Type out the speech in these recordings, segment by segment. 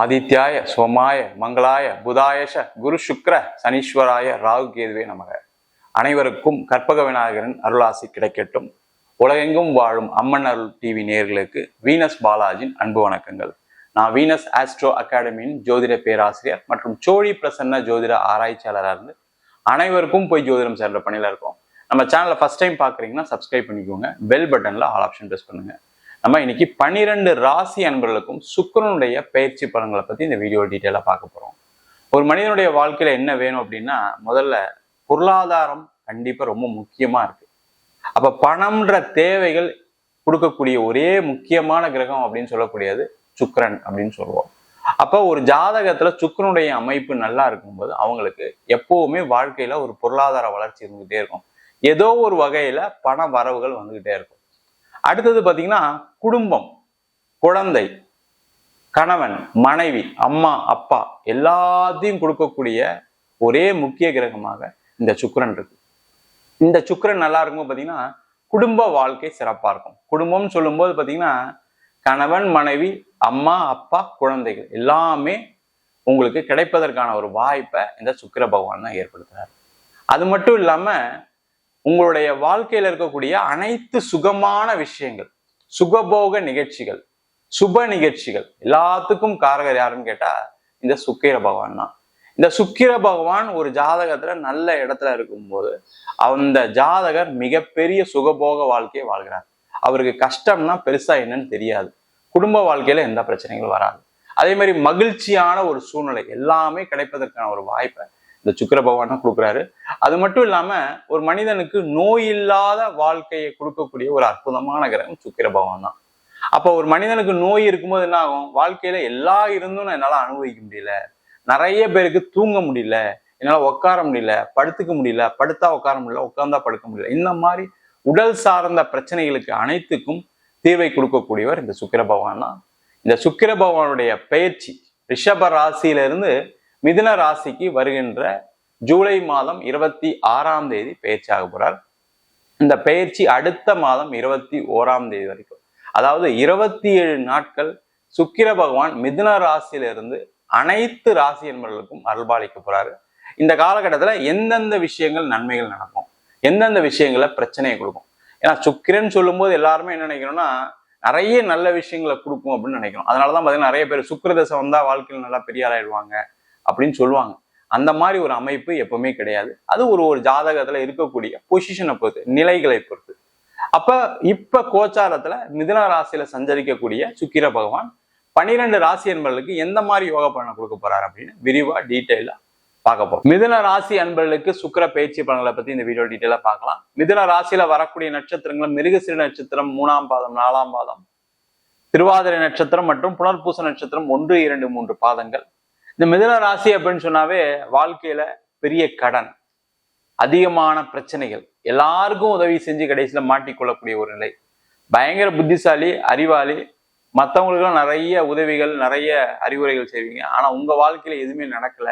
ஆதித்யாய சோமாய மங்களாய புதாயஷ குரு சுக்ர சனீஸ்வராய ராகு கேதுவே நமக. அனைவருக்கும் கற்பக விநாயகரின் அருளாசி கிடைக்கட்டும். உலகெங்கும் வாழும் அம்மன் அருள் டிவி நேர்களுக்கு வீனஸ் பாலாஜின் அன்பு வணக்கங்கள். நான் வீனஸ் ஆஸ்ட்ரோ அகாடமியின் ஜோதிட பேராசிரியர் மற்றும் சோழி பிரசன்ன ஜோதிட ஆராய்ச்சியாளராக இருந்து அனைவருக்கும் போய் ஜோதிடம் சேர்ந்த பணியில இருக்கோம். நம்ம சேனலை ஃபஸ்ட் டைம் பார்க்குறீங்கன்னா சப்ஸ்கிரைப் பண்ணிக்கோங்க. பெல் பட்டனில் ஆல் ஆப்ஷன் ப்ரெஸ் பண்ணுங்க. நம்ம இன்னைக்கு பன்னிரெண்டு ராசி அன்பர்களுக்கும் சுக்கரனுடைய பயிற்சி பலன்களை பற்றி இந்த வீடியோ டீட்டெயிலாக பார்க்க போகிறோம் ஒரு மனிதனுடைய வாழ்க்கையில் என்ன வேணும் அப்படின்னா முதல்ல பொருளாதாரம் கண்டிப்பாக ரொம்ப முக்கியமாக இருக்கு. அப்போ பணம்ன்ற தேவைகள் கொடுக்கக்கூடிய ஒரே முக்கியமான கிரகம் அப்படின்னு சொல்லக்கூடியது சுக்கரன் அப்படின்னு சொல்லுவோம். அப்போ ஒரு ஜாதகத்துல சுக்கரனுடைய அமைப்பு நல்லா இருக்கும்போது அவங்களுக்கு எப்பவுமே வாழ்க்கையில ஒரு பொருளாதார வளர்ச்சி இருந்துகிட்டே இருக்கும். ஏதோ ஒரு வகையில பண வரவுகள் வந்துகிட்டே இருக்கும். அடுத்தது பார்த்தீங்கன்னா குடும்பம் குழந்தை கணவன் மனைவி அம்மா அப்பா எல்லாத்தையும் கொடுக்கக்கூடிய ஒரே முக்கிய கிரகமாக இந்த சுக்கரன் இருக்கு. இந்த சுக்கிரன் நல்லா இருக்கும் பார்த்தீங்கன்னா குடும்ப வாழ்க்கை சிறப்பாக இருக்கும். குடும்பம்னு சொல்லும்போது பார்த்தீங்கன்னா கணவன் மனைவி அம்மா அப்பா குழந்தைகள் எல்லாமே உங்களுக்கு கிடைப்பதற்கான ஒரு வாய்ப்பை இந்த சுக்கிர பகவான் தான் ஏற்படுத்துறாரு. அது மட்டும் இல்லாமல் உங்களுடைய வாழ்க்கையில இருக்கக்கூடிய அனைத்து சுகமான விஷயங்கள் சுகபோக நிகழ்ச்சிகள் சுப நிகழ்ச்சிகள் எல்லாத்துக்கும் காரகர் யாருன்னு கேட்டா இந்த சுக்கிர பகவான் தான். இந்த சுக்கிர பகவான் ஒரு ஜாதகத்துல நல்ல இடத்துல இருக்கும்போது அந்த ஜாதகர் மிகப்பெரிய சுகபோக வாழ்க்கையை வாழ்கிறார். அவருக்கு கஷ்டம்னா பெருசா என்னன்னு தெரியாது. குடும்ப வாழ்க்கையில எந்த பிரச்சனைகளும் வராது. அதே மாதிரி மகிழ்ச்சியான ஒரு சூழ்நிலை எல்லாமே கிடைப்பதற்கான ஒரு வாய்ப்பை இந்த சுக்கர பகவான் தான் கொடுக்குறாரு. அது மட்டும் இல்லாம ஒரு மனிதனுக்கு நோய் இல்லாத வாழ்க்கையை கொடுக்கக்கூடிய ஒரு அற்புதமான கிரகம் சுக்கிர பகவான் தான். அப்போ ஒரு மனிதனுக்கு நோய் இருக்கும்போது என்ன ஆகும்? வாழ்க்கையில எல்லா இருந்தும் என்னால அனுபவிக்க முடியல. நிறைய பேருக்கு தூங்க முடியல. என்னால உட்கார முடியல. படுத்துக்க முடியல. படுத்தா உட்கார முடியல. உட்கார்ந்தா படுக்க முடியல. இந்த மாதிரி உடல் சார்ந்த பிரச்சனைகளுக்கு அனைத்துக்கும் தீர்வை கொடுக்கக்கூடியவர் இந்த சுக்கிர பகவான் தான். இந்த சுக்கிர பகவானுடைய பயிற்சி ரிஷப ராசியிலிருந்து மிதுன ராசிக்கு வருகின்ற ஜூலை மாதம் இருபத்தி ஆறாம் தேதி பயிற்சியாக போறார். இந்த பயிற்சி அடுத்த மாதம் இருபத்தி ஓராம் தேதி வரைக்கும். அதாவது இருபத்தி ஏழு நாட்கள் சுக்கிர பகவான் மிதுன ராசியிலிருந்து அனைத்து ராசி என்பவர்களுக்கும் அருள்பாலிக்க போறாரு. இந்த காலகட்டத்துல எந்தெந்த விஷயங்கள் நன்மைகள் நடக்கும்? எந்தெந்த விஷயங்கள பிரச்சனையை கொடுக்கும்? ஏன்னா சுக்கிரன் சொல்லும்போது எல்லாருமே என்ன நினைக்கிறோம்னா நிறைய நல்ல விஷயங்களை கொடுக்கும் அப்படின்னு நினைக்கிறோம் அதனாலதான் பாத்தீங்கன்னா நிறைய பேர் சுக்கிரதசை வந்தா வாழ்க்கையில் நல்லா பெரிய ஆளாயிடுவாங்க. அப்படின்னு சொல்லுவாங்க. அந்த மாதிரி ஒரு அமைப்பு எப்பவுமே கிடையாது. அது ஒரு ஒரு ஜாதகத்துல இருக்கக்கூடிய பொசிஷனை பொறுத்து நிலைகளை பொறுத்து. அப்ப இப்ப கோச்சாரத்துல மிதுன ராசியில சஞ்சரிக்கக்கூடிய சுக்கிர பகவான் பனிரெண்டு ராசி என்பவர்களுக்கு எந்த மாதிரி யோக பலனை கொடுக்க போறாரு அப்படின்னு விரிவா டீட்டெயிலா பார்க்க போறோம். மிதுன ராசி அன்பர்களுக்கு சுக்கிர பயிற்சி பலன்களை பத்தி இந்த வீடியோ டீட்டெயிலா பார்க்கலாம். மிதுன ராசியில வரக்கூடிய நட்சத்திரங்கள் மிருகசிறு நட்சத்திரம் மூணாம் பாதம் நாலாம் பாதம் திருவாதிரை நட்சத்திரம் மற்றும் புனர்பூச நட்சத்திரம் ஒன்று இரண்டு மூன்று பாதங்கள். இந்த மிதன ராசி அப்படின்னு சொன்னாவே வாழ்க்கையில பெரிய கடன் அதிகமான பிரச்சனைகள். எல்லாருக்கும் உதவி செஞ்சு கடைசியில மாட்டிக்கொள்ளக்கூடிய ஒரு நிலை. பயங்கர புத்திசாலி அறிவாளி மற்றவங்களுக்குலாம் நிறைய உதவிகள் நிறைய அறிவுரைகள் செய்வீங்க. ஆனா உங்க வாழ்க்கையில எதுவுமே நடக்கல.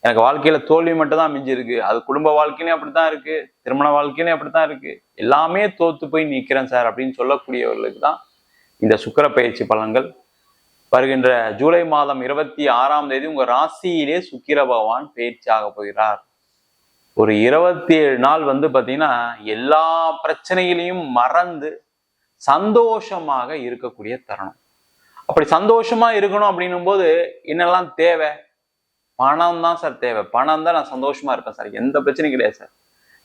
எனக்கு வாழ்க்கையில தோல்வி மட்டும் தான் மிஞ்சிருக்கு. அது குடும்ப வாழ்க்கையிலையும் அப்படித்தான் இருக்கு. திருமண வாழ்க்கையிலையும் அப்படித்தான் இருக்கு. எல்லாமே தோத்து போய் நிற்கிறேன் சார் அப்படின்னு சொல்லக்கூடியவர்களுக்கு தான் இந்த சுக்கர பயிற்சி பலன்கள். வருகின்ற ஜூலை மாதம் இருபத்தி ஆறாம் தேதி உங்க ராசியிலே சுக்கிர பகவான் பயிற்சியாக போகிறார். ஒரு இருபத்தி ஏழு நாள் வந்து பார்த்தீங்கன்னா எல்லா பிரச்சனைகளையும் மறந்து சந்தோஷமாக இருக்கக்கூடிய தருணம். அப்படி சந்தோஷமா இருக்கணும் அப்படின்னும் போது என்னெல்லாம் தேவை? பணம் தான் சார் தேவை. பணம் தான் நான் சந்தோஷமா இருப்பேன் சார். எந்த பிரச்சனையும் கிடையாது சார்.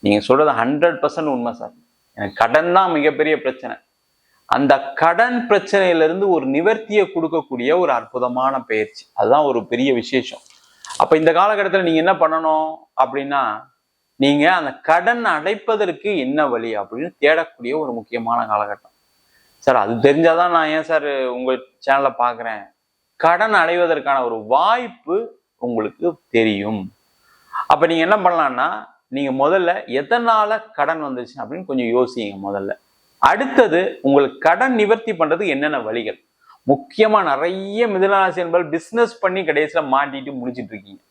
நீங்க சொல்றது ஹண்ட்ரட் பர்சன்ட் உண்மை சார். எனக்கு கடன் தான் மிகப்பெரிய பிரச்சனை. அந்த கடன் பிரச்சனையிலிருந்து ஒரு நிவர்த்தியை கொடுக்கக்கூடிய ஒரு அற்புதமான பயிற்சி. அதுதான் ஒரு பெரிய விசேஷம். அப்ப இந்த காலகட்டத்தில் நீங்க என்ன பண்ணணும் அப்படின்னா நீங்க அந்த கடன் அடைப்பதற்கு என்ன வழி அப்படின்னு தேடக்கூடிய ஒரு முக்கியமான காலகட்டம். சார் அது தெரிஞ்சாதான் நான் ஏன் சார் உங்க சேனலை பார்க்குறேன் கடன் அடைவதற்கான ஒரு வாய்ப்பு உங்களுக்கு தெரியும். அப்ப நீங்க என்ன பண்ணலாம்னா நீங்க முதல்ல எதனால கடன் வந்துருச்சு அப்படின்னு கொஞ்சம் யோசிங்க முதல்ல. அடுத்தது உங்களுக்கு கடன் நிவர்த்தி பண்றதுக்கு என்னென்ன வழிகள்? முக்கியமா நிறைய மிதனராசி என்பது பிசினஸ் பண்ணி கடைசியில மாட்டிட்டு முடிச்சிட்டு இருக்கீங்க.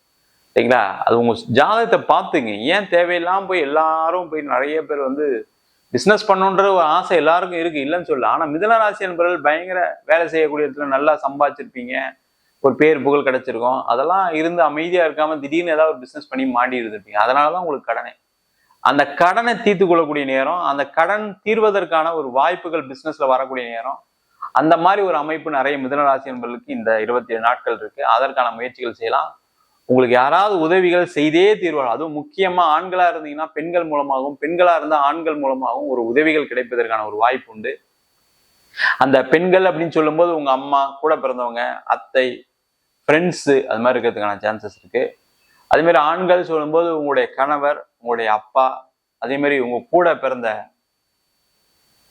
சரிங்களா? அது உங்க ஜாதகத்தை பார்த்துங்க. ஏன் தேவையில்லாம போய் எல்லாரும் போய் நிறைய பேர் வந்து பிசினஸ் பண்ணுன்ற ஒரு ஆசை எல்லாருக்கும் இருக்கு. இல்லைன்னு சொல்லல. ஆனா மிதன என்பவர்கள் பயங்கர வேலை செய்யக்கூடிய இடத்துல நல்லா சம்பாதிச்சிருப்பீங்க. ஒரு பேர் புகழ் கிடைச்சிருக்கும். அதெல்லாம் இருந்து அமைதியா இருக்காம திடீர்னு ஏதாவது ஒரு பிசினஸ் பண்ணி மாட்டி இருந்திருப்பீங்க. அதனாலதான் உங்களுக்கு கடனே. அந்த கடனை தீர்த்து கொள்ளக்கூடிய நேரம் அந்த கடன் தீர்வதற்கான ஒரு வாய்ப்புகள் பிஸ்னஸ்ல வரக்கூடிய நேரம் அந்த மாதிரி ஒரு அமைப்பு நிறைய மிதனராசி என்பர்களுக்கு இந்த இருபத்தி ஏழு நாட்கள் இருக்கு. அதற்கான முயற்சிகள் செய்யலாம். உங்களுக்கு யாராவது உதவிகள் செய்தே தீர்வார்கள். அதுவும் முக்கியமா ஆண்களா இருந்தீங்கன்னா பெண்கள் மூலமாகவும் பெண்களா இருந்தா ஆண்கள் மூலமாகவும் ஒரு உதவிகள் கிடைப்பதற்கான ஒரு வாய்ப்பு உண்டு. அந்த பெண்கள் அப்படின்னு சொல்லும்போது உங்க அம்மா கூட பிறந்தவங்க அத்தை ஃப்ரெண்ட்ஸு அது மாதிரி இருக்கிறதுக்கான சான்சஸ் இருக்கு. அதே மாதிரி ஆண்கள் சொல்லும்போது உங்களுடைய கணவர் உங்களுடைய அப்பா அதே மாதிரி உங்க கூட பிறந்த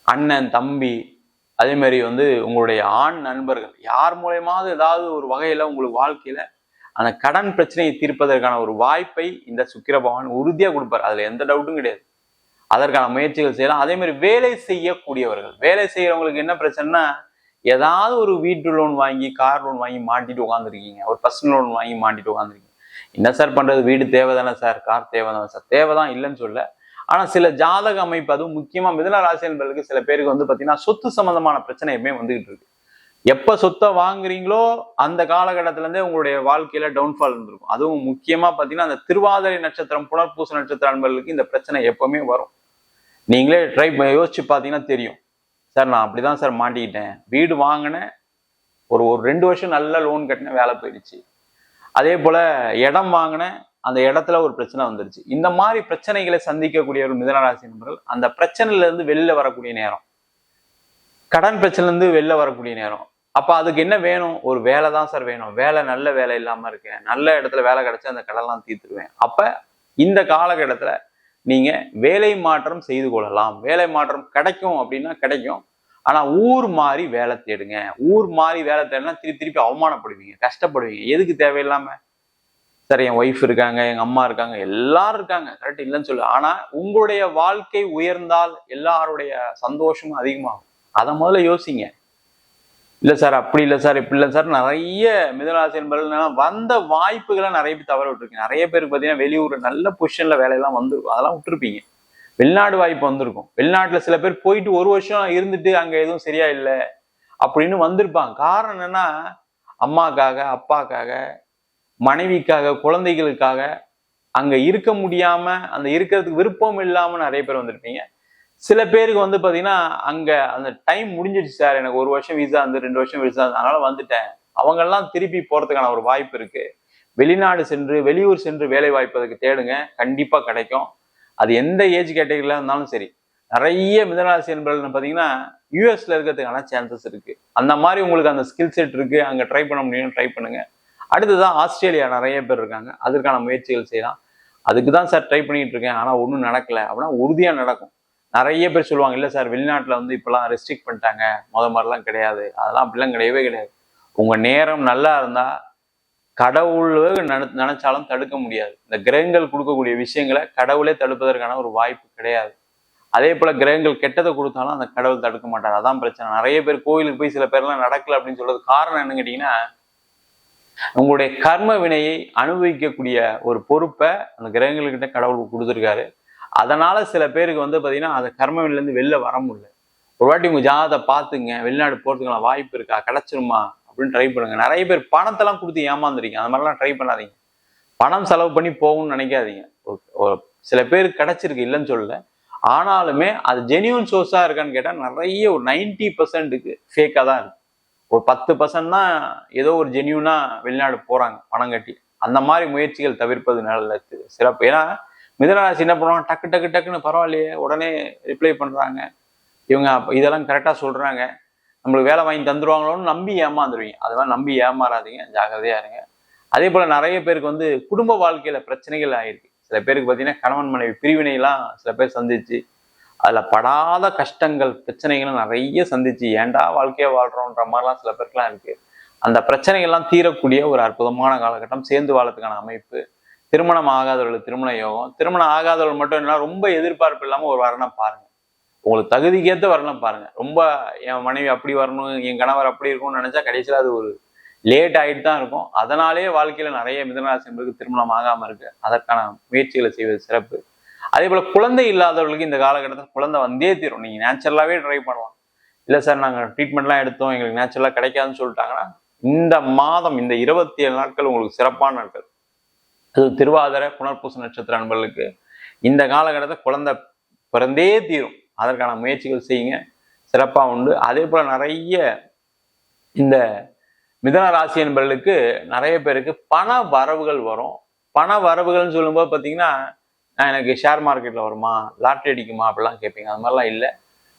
அண்ணன் தம்பி அதே மாதிரி வந்து உங்களுடைய ஆண் நண்பர்கள் யார் மூலயமாவது ஏதாவது ஒரு வகையில உங்களுக்கு வாழ்க்கையில அந்த கடன் பிரச்சனையை தீர்ப்பதற்கான ஒரு வாய்ப்பை இந்த சுக்கிர பகவான் உறுதியா கொடுப்பார். அதுல எந்த டவுட்டும் கிடையாது. அதற்கான முயற்சிகள் செய்யலாம். அதே மாதிரி வேலை செய்யக்கூடியவர்கள் வேலை செய்யறவங்களுக்கு என்ன பிரச்சனைனா ஏதாவது ஒரு வீட்டு லோன் வாங்கி கார் லோன் வாங்கி மாட்டிட்டு உட்காந்துருக்கீங்க ஒரு பர்சனல் லோன் வாங்கி மாட்டிட்டு உட்காந்துருக்கீங்க என்ன சார் பண்றது? வீடு தேவைதானே சார்? கார் தேவைதானே சார்? தேவைதான் இல்லைன்னு சொல்ல ஆனா சில ஜாதக அமைப்பு அதுவும் முக்கியமா மிதன ராசி என்பதற்கு சில பேருக்கு வந்து பாத்தீங்கன்னா சொத்து சம்பந்தமான பிரச்சனை எப்பவுமே வந்துகிட்டு இருக்கு. எப்ப சொத்தை வாங்குறீங்களோ அந்த காலகட்டத்துல இருந்தே உங்களுடைய வாழ்க்கையில டவுன்ஃபால் இருந்திருக்கும். அதுவும் முக்கியமா பாத்தீங்கன்னா அந்த திருவாதிரை நட்சத்திரம் புனர்பூச நட்சத்திர அன்பர்களுக்கு இந்த பிரச்சனை எப்பவுமே வரும். நீங்களே ட்ரை யோசிச்சு பார்த்தீங்கன்னா தெரியும். சார் நான் அப்படிதான் சார் மாட்டிக்கிட்டேன். வீடு வாங்கினேன். ஒரு ஒரு ரெண்டு வருஷம் நல்ல லோன் கட்டினேன் வேலை போயிடுச்சு. அதே போல இடம் வாங்கினேன் அந்த இடத்துல ஒரு பிரச்சனை வந்துருச்சு. இந்த மாதிரி பிரச்சனைகளை சந்திக்கக்கூடிய ஒரு மிதனராசி நண்பர்கள் அந்த பிரச்சனையிலேருந்து வெளில வரக்கூடிய நேரம் கடன் பிரச்சனைலேருந்து வெளில வரக்கூடிய நேரம். அப்போ அதுக்கு என்ன வேணும்? ஒரு வேலை தான் சார் வேணும். வேலை நல்ல வேலை இல்லாமல் இருக்கேன் நல்ல இடத்துல வேலை கிடச்சி அந்த கடன்லாம் தீர்த்துருவேன். அப்போ இந்த காலகட்டத்தில் நீங்கள் வேலை மாற்றம் செய்து கொள்ளலாம். வேலை மாற்றம் கிடைக்கும் அப்படின்னா கிடைக்கும். ஆனா ஊர் மாறி வேலை தேடுங்க. ஊர் மாறி வேலை தேடினா திருப்பி திருப்பி அவமானப்படுவீங்க கஷ்டப்படுவீங்க. எதுக்கு தேவையில்லாம? சார் என் ஒய்ஃப் இருக்காங்க எங்க அம்மா இருக்காங்க எல்லாரும் இருக்காங்க. கரெக்ட் இல்லைன்னு சொல்லு. ஆனா உங்களுடைய வாழ்க்கை உயர்ந்தால் எல்லாருடைய சந்தோஷமும் அதிகமாகும். அதை முதல்ல யோசிங்க. இல்லை சார் அப்படி இல்லை சார் இப்படி இல்லை சார் நிறைய மிதராசி என்பவர்கள் வந்த வாய்ப்புகளை நிறைய பேர் தவற விட்டுருக்கீங்க நிறைய பேருக்கு பார்த்தீங்கன்னா வெளியூர் நல்ல பொசிஷன்ல வேலையெல்லாம் வந்துருக்கும் அதெல்லாம் விட்டுருப்பீங்க. வெளிநாடு வாய்ப்பு வந்திருக்கும். வெளிநாட்டுல சில பேர் போயிட்டு ஒரு வருஷம் இருந்துட்டு அங்க எதுவும் சரியா இல்லை அப்படின்னு வந்திருப்பாங்க. காரணம் என்னன்னா அம்மாக்காக அப்பாக்காக மனைவிக்காக குழந்தைகளுக்காக அங்க இருக்க முடியாம அந்த இருக்கிறதுக்கு விருப்பம் இல்லாம நிறைய பேர் வந்திருப்பீங்க. சில பேருக்கு வந்து பாத்தீங்கன்னா அங்க அந்த டைம் முடிஞ்சிடுச்சு சார் எனக்கு ஒரு வருஷம் விசா இருந்து ரெண்டு வருஷம் விசா இருந்து அதனால வந்துட்டேன். அவங்கெல்லாம் திருப்பி போறதுக்கான ஒரு வாய்ப்பு இருக்கு. வெளிநாடு சென்று வெளியூர் சென்று வேலை வாய்ப்பு அதுக்கு தேடுங்க. கண்டிப்பாக கிடைக்கும். அது எந்த ஏஜ் கேட்டகரியில் இருந்தாலும் சரி நிறைய மிதனராசி என்பர்கள் பார்த்தீங்கன்னா யூஎஸ்ல இருக்கிறதுக்கான சான்சஸ் இருக்கு. அந்த மாதிரி உங்களுக்கு அந்த ஸ்கில் செட் இருக்கு அங்கே ட்ரை பண்ண முடியும் ட்ரை பண்ணுங்க. அடுத்ததான் ஆஸ்திரேலியா நிறைய பேர் இருக்காங்க. அதற்கான முயற்சிகள் செய்யலாம். அதுக்கு தான் சார் ட்ரை பண்ணிட்டு இருக்கேன். ஆனால் ஒன்றும் நடக்கல. அப்படின்னா உறுதியாக நடக்கும். நிறைய பேர் சொல்லுவாங்க இல்லை சார் வெளிநாட்டில் வந்து இப்போலாம் ரெஸ்ட்ரிக்ட் பண்ணிட்டாங்க. மொதல் மாதிரிலாம் கிடையாது. அதெல்லாம் அப்படிலாம் கிடையவே கிடையாது. உங்கள் நேரம் நல்லா இருந்தால் கடவுள் நினைச்சாலும் தடுக்க முடியாது. இந்த கிரகங்கள் கொடுக்கக்கூடிய விஷயங்களை கடவுளே தடுப்பதற்கான ஒரு வாய்ப்பு கிடையாது. அதே போல கிரகங்கள் கெட்டதை கொடுத்தாலும் அந்த கடவுள் தடுக்க மாட்டார். அதான் பிரச்சனை. நிறைய பேர் கோயிலுக்கு போய் சில பேர்லாம் நடக்கல அப்படின்னு சொல்றது காரணம் என்னன்னு கேட்டீங்கன்னா உங்களுடைய கர்ம வினையை அனுபவிக்கக்கூடிய ஒரு பொறுப்பை அந்த கிரகங்கள்கிட்ட கடவுள் கொடுத்துருக்காரு. அதனால சில பேருக்கு வந்து பார்த்தீங்கன்னா அந்த கர்மவிலேருந்து வெளில வர முடியல. ஒரு வாட்டி உங்க ஜாதத்தை பார்த்துங்க. வெளிநாடு போகிறதுக்கான வாய்ப்பு இருக்கா? கிடைச்சிருமா? அப்படின்னு ட்ரை பண்ணுங்க. நிறைய பேர் பணத்தெல்லாம் கொடுத்து ஏமாந்துருக்கீங்க. அந்த மாதிரிலாம் ட்ரை பண்ணாதீங்க. பணம் செலவு பண்ணி போகும்னு நினைக்காதீங்க. சில பேர் கிடைச்சிருக்கு இல்லைன்னு சொல்லல. ஆனாலுமே அது ஜெனியூன் சோர்ஸா இருக்கான்னு கேட்டால் நிறைய ஒரு நைன்டி பர்சன்ட்டுக்கு ஃபேக்காக தான் இருக்கு. ஒரு பத்து பர்சன்ட் தான் ஏதோ ஒரு ஜெனியூனா வெளிநாடு போகிறாங்க பணம் கட்டி. அந்த மாதிரி முயற்சிகள் தவிர்ப்பது நல்ல சிறப்பு. ஏன்னா மிதனராசி என்ன பண்ணுவாங்க? டக்கு டக்கு டக்குன்னு பரவாயில்லையே உடனே ரிப்ளை பண்ணுறாங்க இவங்க இதெல்லாம் கரெக்டாக சொல்கிறாங்க நம்மளுக்கு வேலை வாங்கி தந்துருவாங்களோன்னு நம்பி ஏமாந்துருவீங்க. அதெல்லாம் நம்பி ஏமாறாதீங்க ஜாகிரதையா இருங்க. அதே போல நிறைய பேருக்கு வந்து குடும்ப வாழ்க்கையில பிரச்சனைகள் ஆயிருக்கு. சில பேருக்கு பார்த்தீங்கன்னா கணவன் மனைவி பிரிவினைலாம் சில பேர் சந்திச்சு அதுல படாத கஷ்டங்கள் பிரச்சனைகளும் நிறைய சந்திச்சு ஏண்டா வாழ்க்கையை வாழ்கிறோன்ற மாதிரிலாம் சில பேருக்குலாம் இருக்கு. அந்த பிரச்சனைகள்லாம் தீரக்கூடிய ஒரு அற்புதமான காலகட்டம். சேர்ந்து வாழறதுக்கான அமைப்பு. திருமணம் ஆகாதவர்கள் திருமண யோகம். திருமணம் ஆகாதவர்கள் மட்டும் என்ன ரொம்ப எதிர்பார்ப்பு இல்லாமல் ஒரு வரணும் பாருங்க. உங்களுக்கு தகுதிக்கேற்ற வரணும் பாருங்க. ரொம்ப என் மனைவி அப்படி வரணும் என் கணவர் அப்படி இருக்கும்னு நினைச்சா கடைசியில் அது ஒரு லேட் ஆகிட்டு தான் இருக்கும். அதனாலேயே வாழ்க்கையில் நிறைய மிதனராசி என்பதுக்கு திருமணம் ஆகாமல் இருக்கு. அதற்கான முயற்சிகளை செய்வது சிறப்பு. அதே போல் குழந்தை இல்லாதவர்களுக்கு இந்த காலகட்டத்தில் குழந்தை வந்தே தீரும். நீங்கள் நேச்சுரலாகவே ட்ரை பண்ணலாம். இல்லை சார் நாங்கள் ட்ரீட்மெண்ட்லாம் எடுத்தோம் எங்களுக்கு நேச்சுரலாக கிடைக்காதுன்னு சொல்லிட்டாங்கன்னா இந்த மாதம் இந்த இருபத்தி ஏழு நாட்கள் உங்களுக்கு சிறப்பான நாட்கள். அது திருவாதிரை புனர்பூச நட்சத்திர நண்பர்களுக்கு இந்த காலகட்டத்தில் குழந்தை பிறந்தே தீரும். அதற்கான முயற்சிகள் செய்யுங்க. சிறப்பாக உண்டு. அதே போல் நிறைய இந்த மிதன ராசி என்பவர்களுக்கு நிறைய பேருக்கு பண வரவுகள் வரும். பண வரவுகள்னு சொல்லும்போது பார்த்தீங்கன்னா "நான் எனக்கு ஷேர் மார்க்கெட்டில் வருமா? லாட்ரி அடிக்குமா? அப்படிலாம் கேட்பீங்க. அது மாதிரிலாம் இல்லை.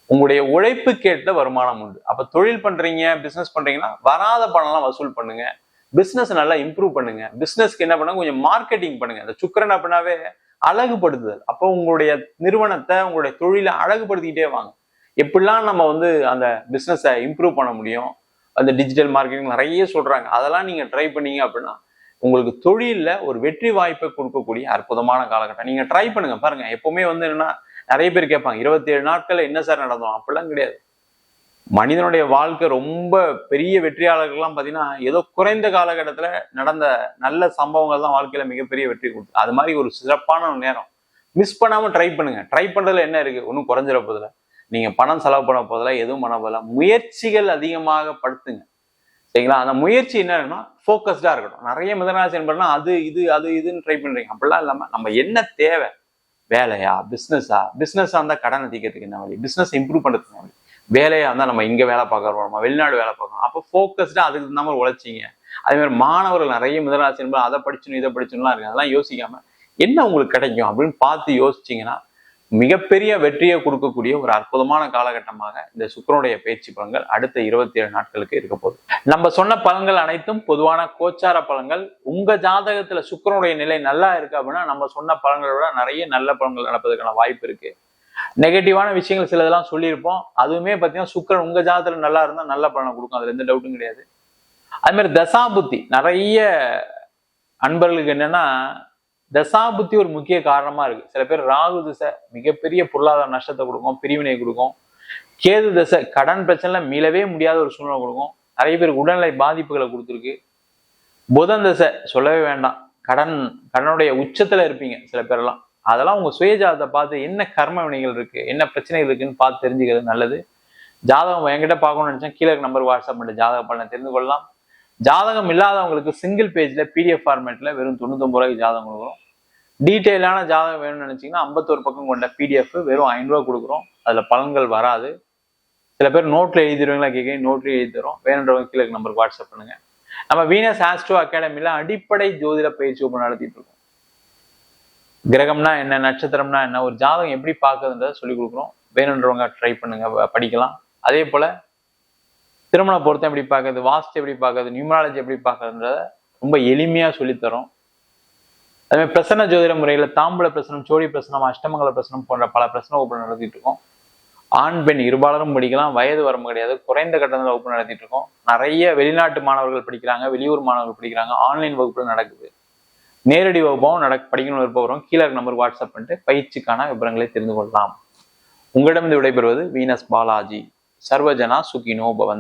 உங்களுடைய உழைப்புக்கேற்ற வருமானம் உண்டு. அப்போ தொழில் பண்ணுறீங்க பிஸ்னஸ் பண்ணுறீங்கன்னா வராத பணம்லாம் வசூல் பண்ணுங்க. பிஸ்னஸ் நல்லா இம்ப்ரூவ் பண்ணுங்க. பிஸ்னஸ்க்கு என்ன பண்ணுங்க? கொஞ்சம் மார்க்கெட்டிங் பண்ணுங்க. அந்த சுக்கரன் அப்படின்னாவே அழகுபடுத்துதல். அப்போ உங்களுடைய நிறுவனத்தை உங்களுடைய தொழிலை அழகுபடுத்திக்கிட்டே வாங்க. எப்படிலாம் நம்ம வந்து அந்த பிஸ்னஸை இம்ப்ரூவ் பண்ண முடியும்? அந்த டிஜிட்டல் மார்க்கெட்டிங் நிறைய சொல்கிறாங்க அதெல்லாம் நீங்கள் ட்ரை பண்ணீங்க அப்படின்னா உங்களுக்கு தொழிலில் ஒரு வெற்றி வாய்ப்பை கொடுக்கக்கூடிய அற்புதமான காலகட்டம். நீங்கள் ட்ரை பண்ணுங்கள் பாருங்கள் எப்போவுமே வந்து என்னன்னா நிறைய பேர் கேட்பாங்க இருபத்தி ஏழு என்ன சார் நடந்தோம்? அப்படிலாம் கிடையாது. மனிதனுடைய வாழ்க்கை ரொம்ப பெரிய வெற்றியாளர்கள்லாம் பார்த்தீங்கன்னா ஏதோ குறைந்த காலகட்டத்தில் நடந்த நல்ல சம்பவங்கள் தான் வாழ்க்கையில் மிகப்பெரிய வெற்றி கொடுத்து. அது மாதிரி ஒரு சிறப்பான ஒரு நேரம். மிஸ் பண்ணாமல் ட்ரை பண்ணுங்க. ட்ரை பண்ணுறதுல என்ன இருக்குது ஒன்றும் குறைஞ்சிட போதில்ல நீங்கள் பணம் செலவு பண்ண போதில்ல எதுவும் பண்ண போதில்ல முயற்சிகள் அதிகமாக படுத்துங்க. சரிங்களா? அந்த முயற்சி என்ன இருக்குன்னா ஃபோக்கஸ்டாக இருக்கட்டும். நிறைய மிதனராசி என்பதுனா அது இது அது இதுன்னு ட்ரை பண்ணுறீங்க அப்படிலாம் இல்லாமல் நம்ம என்ன தேவை? வேலையா? பிஸ்னஸா பிஸ்னஸாக இருந்தால் கடனை தீக்கிறதுக்கு என்ன வழி? பிஸ்னஸ் இம்ப்ரூவ் பண்ணுறதுக்கு என்ன வழி? வேலையாக இருந்தால் நம்ம இங்கே வேலை பார்க்குறோம் நம்ம வெளிநாடு வேலை பார்க்கணும். அப்போ ஃபோக்கஸ்டாக அதுக்கு தகுந்த மாதிரி உழைச்சிங்க. அதேமாதிரி மாணவர்கள் நிறைய முதலாசி என்பது அதை படிச்சணும் இதை படிச்சணும்லாம் இருக்கு அதெல்லாம் யோசிக்காம என்ன உங்களுக்கு கிடைக்கும் அப்படின்னு பார்த்து யோசிச்சீங்கன்னா மிகப்பெரிய வெற்றியை கொடுக்கக்கூடிய ஒரு அற்புதமான காலகட்டமாக இந்த சுக்கரனுடைய பயிற்சி பலன்கள் அடுத்த இருபத்தி ஏழு நாட்களுக்கு இருக்க போகுது. நம்ம சொன்ன பலன்கள் அனைத்தும் பொதுவான கோச்சார பலன்கள். உங்க ஜாதகத்துல சுக்கரனுடைய நிலை நல்லா இருக்கு அப்படின்னா நம்ம சொன்ன பலன்களை விட நிறைய நல்ல பலன்கள் நடப்பதற்கான வாய்ப்பு இருக்கு. நெகட்டிவான விஷயங்கள் சிலதெல்லாம் சொல்லியிருப்போம். அதுவுமே பார்த்தீங்கன்னா சுக்கரன் உங்க ஜாதத்தில் நல்லா இருந்தால் நல்ல பலனை கொடுக்கும். அதில் எந்த டவுட்டும் கிடையாது. அது மாதிரி தசாபுத்தி. நிறைய அன்பர்களுக்கு என்னன்னா தசாபுத்தி ஒரு முக்கிய காரணமா இருக்கு. சில பேர் ராகு திசை மிகப்பெரிய பொருளாதார நஷ்டத்தை கொடுக்கும் பிரிவினை கொடுக்கும். கேது தசை கடன் பிரச்சனை மீளவே முடியாத ஒரு சூழ்நிலை கொடுக்கும். நிறைய பேருக்கு உடல்நிலை பாதிப்புகளை கொடுத்துருக்கு. புதன் தசை சொல்லவே வேண்டாம். கடன் கடனுடைய உச்சத்துல இருப்பீங்க சில பேரெல்லாம். அதெல்லாம் உங்கள் சுயஜாதத்தை பார்த்து என்ன கர்ம வினைகள் இருக்குது என்ன பிரச்சனைகள் இருக்குதுன்னு பார்த்து தெரிஞ்சுக்கிறது நல்லது. ஜாதகம் என்கிட்ட பார்க்கணும்னு நினச்சா கீழே நம்பர் வாட்ஸ்அப் பண்ணி ஜாதக பலனை தெரிந்து கொள்ளலாம். ஜாதகம் இல்லாதவங்களுக்கு சிங்கிள் பேஜில் பிடிஎஃப் ஃபார்மேட்டில் வெறும் தொண்ணூத்தொம்பது ரூபாய்க்கு ஜாதகம் கொடுக்குறோம். டீட்டெயிலான ஜாதகம் வேணும்னு நினச்சிங்கன்னா ஐம்பத்தோரு பக்கம் கொண்ட பிடிஎஃப் வெறும் ஐநூறுரூவா கொடுக்குறோம். அதில் பலன்கள் வராது. சில பேர் நோட்டில் எழுதிடுவீங்களா கேட்க நோட்லேயே எழுதி தரோம் வேணுன்றவங்க கீழே நம்பருக்கு வாட்ஸ்அப் பண்ணுங்க. நம்ம வீனஸ் ஆஸ்ட்ரோ அகாடமியில் அடிப்படை ஜோதிட பயிற்சி ஒன்று நடத்திட்டு இருக்கோம். கிரகம்னா என்ன நட்சத்திரம்னா என்ன ஒரு ஜாதகம் எப்படி பார்க்குதுன்றத சொல்லிக் கொடுக்குறோம். வேணுன்றவங்க ட்ரை பண்ணுங்க படிக்கலாம். அதே போல திருமண பொருத்தம் எப்படி பார்க்கறது வாஸ்து எப்படி பார்க்குறது நியூமராலஜி எப்படி பார்க்குறதுன்றத ரொம்ப எளிமையாக சொல்லித் அதுமாதிரி அதே மாதிரி பிரசன்ன ஜோதிட முறையில் தாம்பூல பிரசனம் சோழி பிரசனம் அஷ்டமங்கல பிரசனம் போன்ற பல பிரசன வகுப்பு நடத்திட்டு இருக்கோம். ஆண் பெண் இருபாலரும் படிக்கலாம் வயது வரம்பு கிடையாது குறைந்த கட்டணத்தில் வகுப்பு நடத்திட்டு இருக்கோம். நிறைய வெளிநாட்டு மாணவர்கள் படிக்கிறாங்க வெளியூர் மாணவர்கள் படிக்கிறாங்க ஆன்லைன் வகுப்புல நடக்குது. நேரடி வகுப்பாகவும் நடக்க படிக்கணும்னு விருப்பவரும் கீழே நம்பர் வாட்ஸ்அப் பண்ணிட்டு பயிற்சிக்கான விவரங்களை தெரிந்து கொள்ளலாம். உங்களிடம் விடைபெறுவது வீனஸ் பாலாஜி. சர்வஜனா சுகினோ பவன்